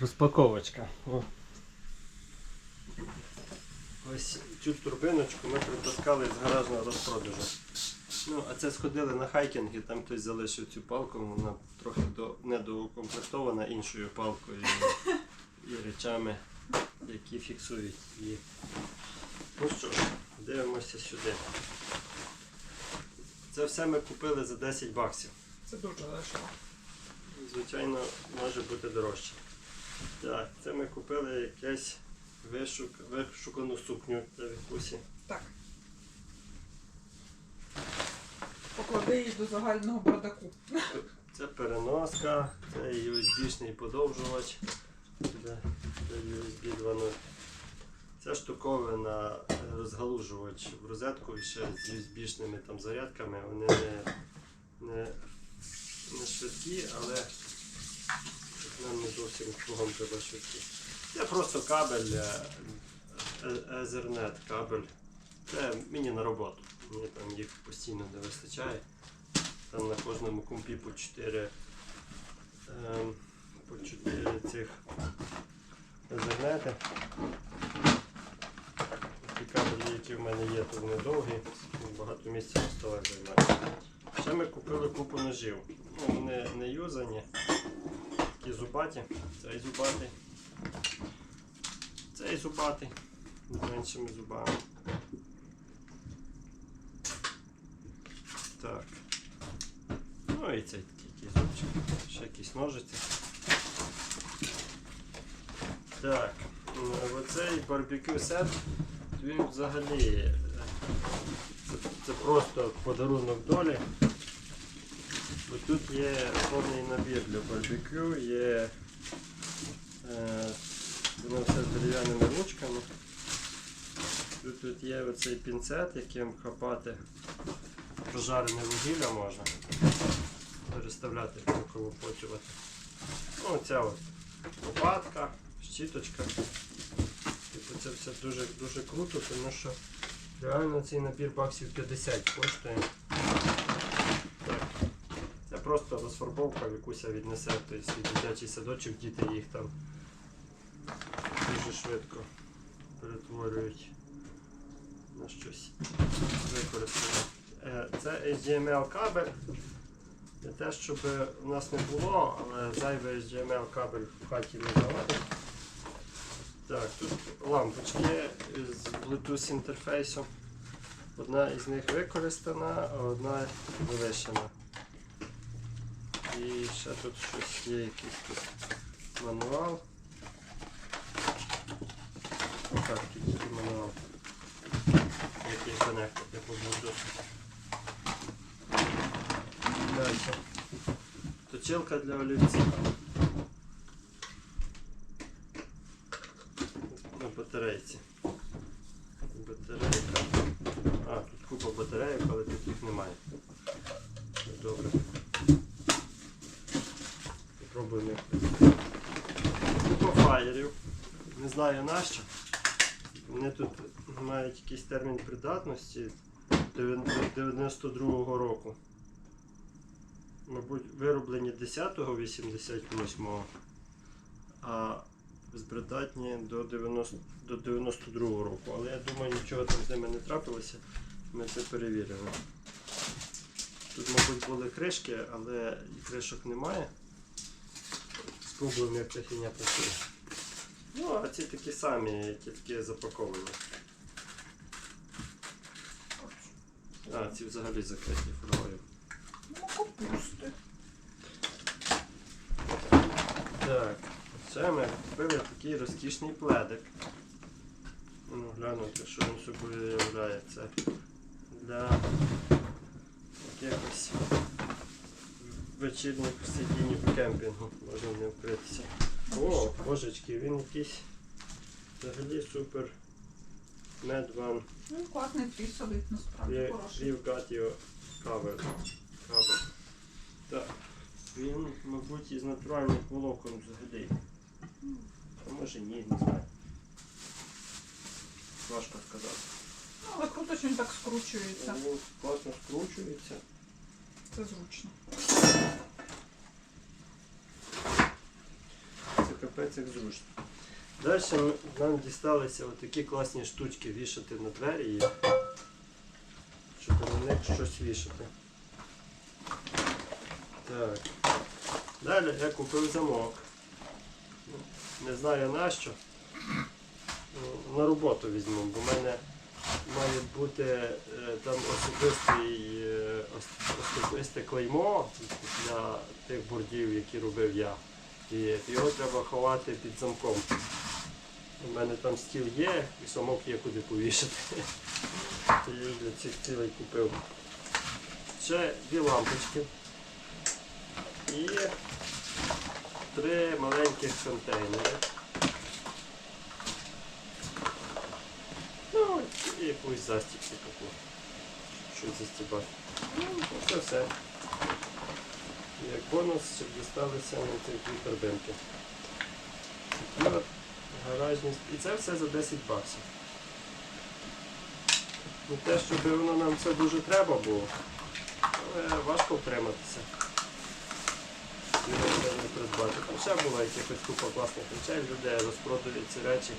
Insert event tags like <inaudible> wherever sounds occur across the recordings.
Розпаковочка. О. Ось цю турбиночку ми притаскали з гаражного розпродажу. Ну, а це сходили на хайкінг, і там хтось залишив цю палку, вона трохи до, недоукомплектована іншою палкою і, і речами, які фіксують її. Ну що ж, дивимося сюди. Це все ми купили за 10 баксів. Це дуже дешево. Звичайно, може бути дорожче. Так, це ми купили якесь вишук, вишукану сукню для Вікусі. Так. Поклади її до загального бардаку. Це переноска, це USB-шний подовжувач для, USB 2.0. Ця штуковина е, розгалужувач в розетку ще з USB-шними там зарядками. Вони не, не, не швидкі, але нам не зовсім кругом треба швидкі. Це просто кабель е, е, Ethernet кабель. Це мені на роботу. Мені там їх постійно не вистачає. Там на кожному компі по 4 ем, по 4 цих Ethernet. Ті кабелі, які в мене є, то вони довгі, багато місця на столах займають. Ще ми купили купу ножів. Ну, вони не юзані, такі зубаті, цей зубатий. Цей зубатий, з меншими зубами. Так. Ну і цей такий зубчик. Ще якісь ножиці. Так, ну, оцей барбекю сет, він взагалі е, це, це просто подарунок долі. Тут є повний набір для барбекю, є е, воно все з дерев'яними ручками. Тут, тут є оцей пінцет, яким хапати прожарене вугілля можна переставляти, поколопочувати. Ну, ця от лопатка, щіточка. Типу це все дуже, дуже круто, тому що реально цей набір баксів 50 коштує. Просто розфарбовка, в якусь віднесе свій дитячий садочок, діти їх там дуже швидко перетворюють на щось використане. Е, Це HDML кабель. Не те, щоб у нас не було, але зайвий HDML кабель в хаті не заводить. Так, тут лампочки з Bluetooth інтерфейсом. Одна із них використана, а одна залишена. І ще тут щось є, якийсь тут мануал. Так, тільки мануал. Який коннектор для по Bluetooth. Далі. Точилка для олівців. На батарейці. Батарейка. А, тут купа батарейок, але тут їх немає. Добре. Їх. Купа фаєрів. Не знаю нащо. Вони тут мають якийсь термін придатності до 92-го року мабуть, вироблені 10-го 88-го, а збридатні до 90 до 92-го року. Але я думаю, нічого там з ними не трапилося. Ми це перевірили. Тут, мабуть, були кришки, але кришок немає. Спробуємо, як ця фігня працює. Ну, а ці такі самі, тільки запаковані. А, ці взагалі закриті фольгою. Ну, капусти. Так, це ми купили такий розкішний пледик. Ну, глянути, що він собою виявляє. Це для якихось вечірніх сидінь в кемпінгу можна не вкритися. О, божечки, він якийсь взагалі супер медван. Ну, класний твій солid, насправді хороший. We've got your. Covered. Так. Він, мабуть, із натуральних волокон взагалі. А може ні, не знаю. Важко сказати. Ну, але круто, що він так скручується. Він класно скручується. Це зручно. Це капець капець як зручно. Далі нам дісталися такі класні штучки вішати на двері, щоб на них щось вішати. Так. Далі я купив замок. Ну, Не знаю нащо. Ну, На роботу візьму, бо в мене має бути е, там е, особисте клеймо для тих бордів, які робив я. І його треба ховати під замком. У мене там стіл є і самок є куди повішати. <laughs> Я для цих цілей купив. Ще дві лампочки. І три маленьких контейнери. Ну, і якусь застіпку таку. Щось застібати. Ну, це все. Як бонус, щоб дісталися на ці дві торбинки. І. І це все за 10 баксів. Не те, щоб воно нам це дуже треба було, але важко втриматися. Придбати. Там ще була якихось купа класних речей, люди розпродають ці речі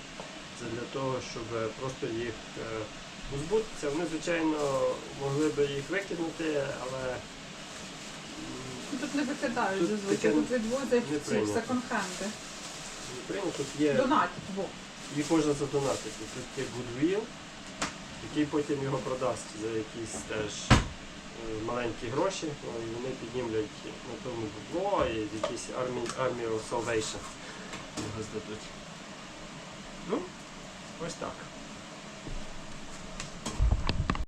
для того, щоб просто їх е, позбутися. Вони, звичайно, могли би їх викинути, але Тут не викидають Тут зазвичай, таке тут відвозять не ці прийнято. секонд-хенди. Тут є Донатять, бо. їх можна задонатити. Тут є Goodwill, який потім його продасть за якісь теж е, маленькі гроші. Ну, і вони піднімлять на тому бабло і якісь Army, Army of Salvation його здадуть. Ну, ось так.